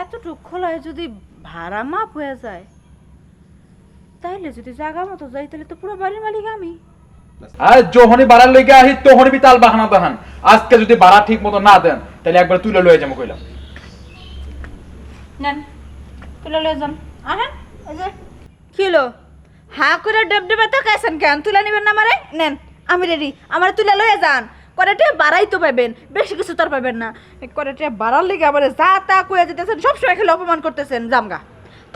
এতটুক খোলায় যদি ভাড়া মাপ হয়ে যায় তাইলে যদি জায়গা মতো যাই তাহলে তো পুরো বাড়ির মালিক আমি। আর যখনই বাড়ার লেগে আহি তখনই বি তাল বাহানা দেখান আজকে যদি বাড়া ঠিক মতো না দেন তাহলে একবার তুলে লয়ে যাব কইলাম। নেন তুলে লয়ে যান। আহেন এই যে। কি হলো? হা করে ডেব ডেবে তাকাইছেন কেন? তুলে নিবেন না আমারে? নেন আমি রেডি। আমার তুলে লয়ে যান। করেটে বাড়াই তো পাবেন? বেশি কিছু তো আর পাবেন না। করেটে বাড়ার লেগে আবার যা তা কয়ে যেতেছেন সবসময় খেলে অপমান করতেছেন জামগা।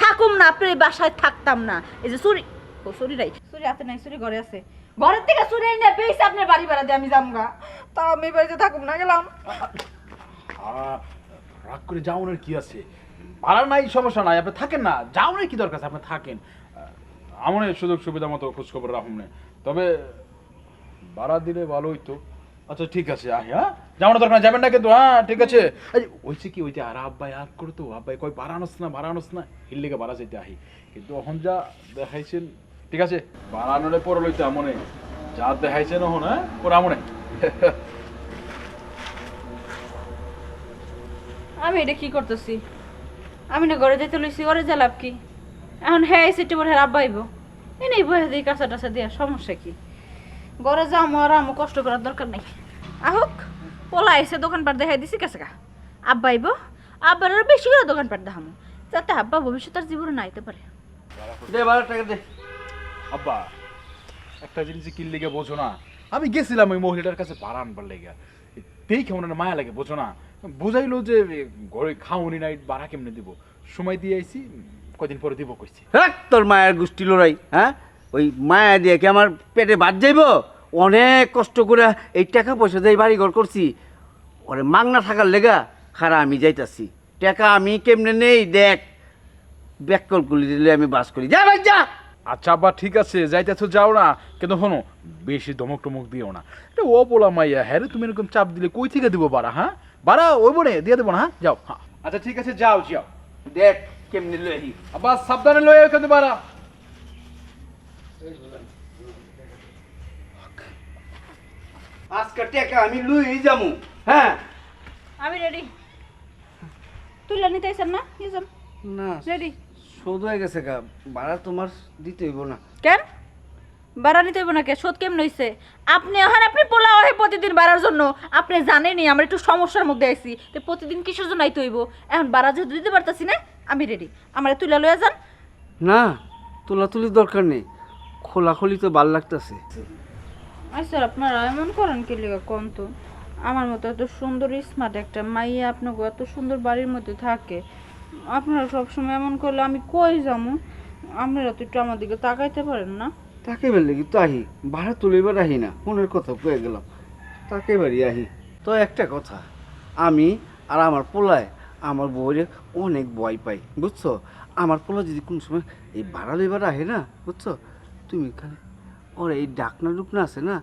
থাকুম না আপনার এই বাসায় থাকতাম না। এই যে চুরি ও চুরি নাই। চুরি হাতে নাই চুরি ঘরে আছে। ঘরের থেকে চুরি না পেয়েছে আপনার বাড়ি বেড়াতে আমি জামগা। তা আমি বাড়িতে থাকুম না গেলাম। আহ, রাগ করে যাওনের কি আছে? ভাড়া নাই সমস্যা নাই আপনি থাকেন না। যাওনের কি দরকার আছে? আপনি থাকেন। আমার সুযোগ সুবিধা মতো খোঁজ খবর রাখুন না। তবে ভাড়া দিলে ভালো হইতো। আচ্ছা ঠিক আছে হ্যাঁ? যাওয়ানোর দরকার যাবেন না কিন্তু হ্যাঁ ঠিক আছে। ওইছে কি ওইটা আর আব্বাই আর করতো? আব্বাই কয়, বাড়ানোস না বাড়ানোস না। লেগে বাড়া যেতে আহি। কিন্তু এখন যা দেখাইছেন, ঠিক আছে? বাড়ানোরে পরে লইতে মনে যা দেখাইছেন এখন হ্যাঁ পরে মনে আমি এটা কি করতেছি? আমি না ঘরে যেতে লইছি, ঘরে যা লাভ কি? এখন হ্যাঁ সিটি বলে আব্বা আইব। এনেই বয়ে দিই কাঁচা টাচা দিয়া, সমস্যা কি? ঘরে যাও আর আমু কষ্ট করার দরকার নাই। আহক পোলা আইসে দোকানপাট দেখাই দিছি কাছে গা। আব্বা আইব আব্বার আরও বেশি করে দোকানপাট দেখামো। যাতে আব্বা ভবিষ্যৎ আর জীবনে না আইতে পারে। দে বারো টাকা দে। আব্বা একটা জিনিস কি লেগে বোঝো না। আমি গেছিলাম ওই মহিলাটার কাছে ভাড়া আনবার লেগে। তেই কেমন একটা মায়া লাগে বোঝো না। বুঝাইলো যে ঘরে খাওনি নাই ভাড়া কেমনে দিব? সময় দিয়ে আইছি কদিন পরে দিব কইছি। রাখ তোর মায়ের গোষ্ঠী লড়াই হ্যাঁ? ওই মায়া দিয়ে কি আমার পেটে বাদ যাইব? অনেক কষ্ট করে এই টাকা পয়সা দিয়ে বাড়ি ঘর করছি। ওরে মাংনা থাকার লেগা খারা আমি যাইতাছি। টাকা আমি কেমনে নেই? দেখ ব্যাককল করে দিলে আমি বাস করি। যা ভাই যা! আচ্ছা আব্বা ঠিক আছে যাইতেছ যাও না। কিন্তু শোনো বেশি ধমক টমক দিও না। এটা ও পোলা মাইয়া হ্যাঁ রে, তুমি এরকম চাপ দিলে কই থেকে দিব বাড়া হ্যাঁ? বাড়া ওই বনে দিয়ে দেবো না হ্যাঁ? যাও হ্যাঁ। আচ্ছা ঠিক আছে যাও যাও। দেখ কেমনে লই আব্বা সাবধানে লয়ে কিন্তু বাড়া। আজকে টাকা আমি লুই যামু। হ্যাঁ। আমি রেডি তুলে নিতে আইসেন না নিয়ে না রেডি শোধ হয়ে গেছে গা ভাড়া তোমার দিতে হইব না। কেন? নিতে হইব না কে? শোধ কেমন হইছে? আপনি এখন আপনি পোলা হয় প্রতিদিন বাড়ার জন্য। আপনি জানেনই আমরা একটু সমস্যার মধ্যে আইছি। তো প্রতিদিন কিসের জন্য আইতে হইব? এখন বাড়া যেহেতু দিতে পারতাছি না আমি রেডি আমার তুলে লয়ে যান। না তুলা তুলির দরকার নেই। খোলাখুলি তো ভালো লাগতেছে। আচ্ছা আপনারা এমন করেন কি লিগা কোন তো? আমার মতো এত সুন্দর স্মার্ট একটা মাইয়া আপনাকে এত সুন্দর বাড়ির মধ্যে থাকে। আপনারা সবসময় এমন করলে আমি কই যাব? আপনারা তো একটু আমার দিকে তাকাইতে পারেন না। তাকে বেলে কিন্তু আহি ভাড়া তুলে এবার আহি না মনের কথা কয়ে গেলাম। তাকে বাড়ি আহি তো একটা কথা আমি আর আমার পোলায় আমার বউরে অনেক ভয় পাই বুঝছ? আমার পোলা যদি কোন সময় এই ভাড়া লেবার আহে না বুঝছ? তুমি খালি ওর এই ডাকনা ডুকনা আছে না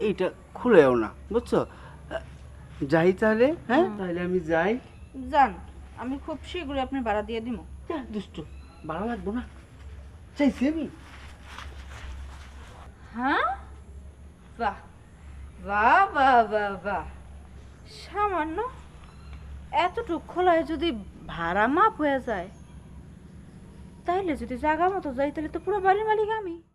এইটা খুলেও না বুঝছ? যাই তাহলে হ্যাঁ? তাহলে আমি যাই। যান আমি খুব শীঘ্রই আপনি ভাড়া দিয়ে দিব। দুষ্ট ভাড়া লাগবো না। চাইছি আমি। হ্যাঁ? বাহ বাহ বাহ বাহ বাহ। সামান্য এতটুক খোলায় যদি ভাড়া মাপ হয়ে যায় তাইলে যদি জায়গা মতো যাই তাহলে তো পুরো বাড়ির মালিক আমি।